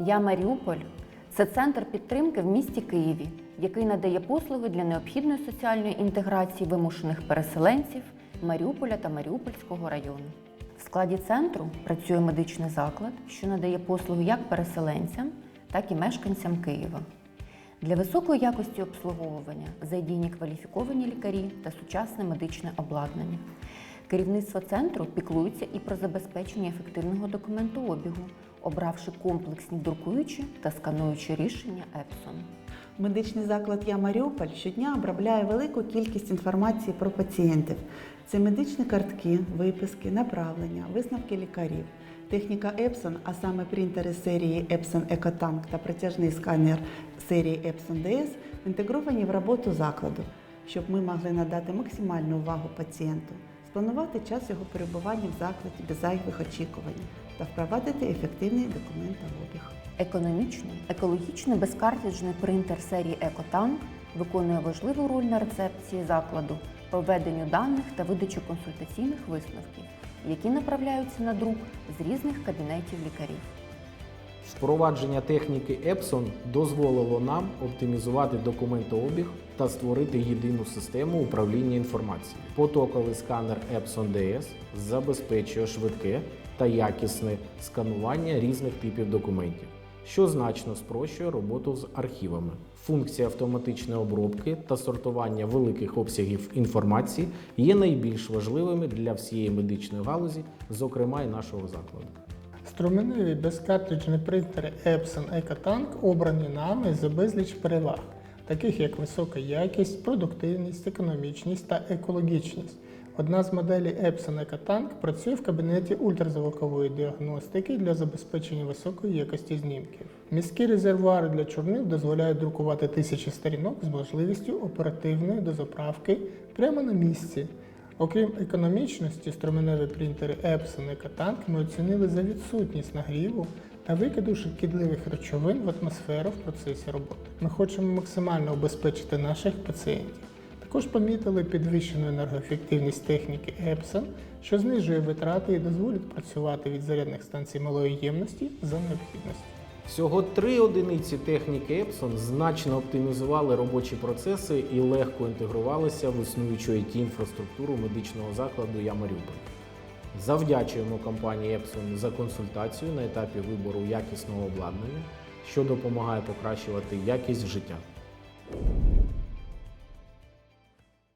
Я Маріуполь це центр підтримки в місті Києві, який надає послуги для необхідної соціальної інтеграції вимушених переселенців Маріуполя та Маріупольського району. В складі центру працює медичний заклад, що надає послуги як переселенцям, так і мешканцям Києва. Для високої якості обслуговування задіяні кваліфіковані лікарі та сучасне медичне обладнання. Керівництво центру піклується і про забезпечення ефективного документообігу, обравши комплексні друкуючі та скануючі рішення Epson. Медичний заклад Я Маріуполь щодня обробляє велику кількість інформації про пацієнтів. Це медичні картки, виписки, направлення, висновки лікарів. Техніка Epson, а саме принтери серії Epson EcoTank та протяжний сканер серії Epson DS, інтегровані в роботу закладу, щоб ми могли надати максимальну увагу пацієнту, спланувати час його перебування в закладі без зайвих очікувань та впровадити ефективний документообіг. Економічний, екологічний безкартіжний принтер серії Екотан виконує важливу роль на рецепції закладу по введенню даних та видачі консультаційних висновків, які направляються на друк з різних кабінетів лікарів. Впровадження техніки Epson дозволило нам оптимізувати документообіг та створити єдину систему управління інформацією. Потоковий сканер Epson DS забезпечує швидке та якісне сканування різних типів документів, що значно спрощує роботу з архівами. Функція автоматичної обробки та сортування великих обсягів інформації є найбільш важливими для всієї медичної галузі, зокрема і нашого закладу. Струменеві безкартриджні принтери Epson EcoTank обрані нами за безліч переваг, таких як висока якість, продуктивність, економічність та екологічність. Одна з моделей Epson EcoTank працює в кабінеті ультразвукової діагностики для забезпечення високої якості знімків. Міські резервуари для чорнил дозволяють друкувати тисячі сторінок з можливістю оперативної дозаправки прямо на місці. Окрім економічності, струменеві принтери Epson EcoTank ми оцінили за відсутність нагріву та викиду шкідливих речовин в атмосферу в процесі роботи. Ми хочемо максимально обезпечити наших пацієнтів. Також помітили підвищену енергоефективність техніки Epson, що знижує витрати і дозволить працювати від зарядних станцій малої ємності за необхідності. Всього три одиниці техніки Epson значно оптимізували робочі процеси і легко інтегрувалися в існуючу it інфраструктуру медичного закладу Я. Завдячуємо компанії Epson за консультацію на етапі вибору якісного обладнання, що допомагає покращувати якість життя.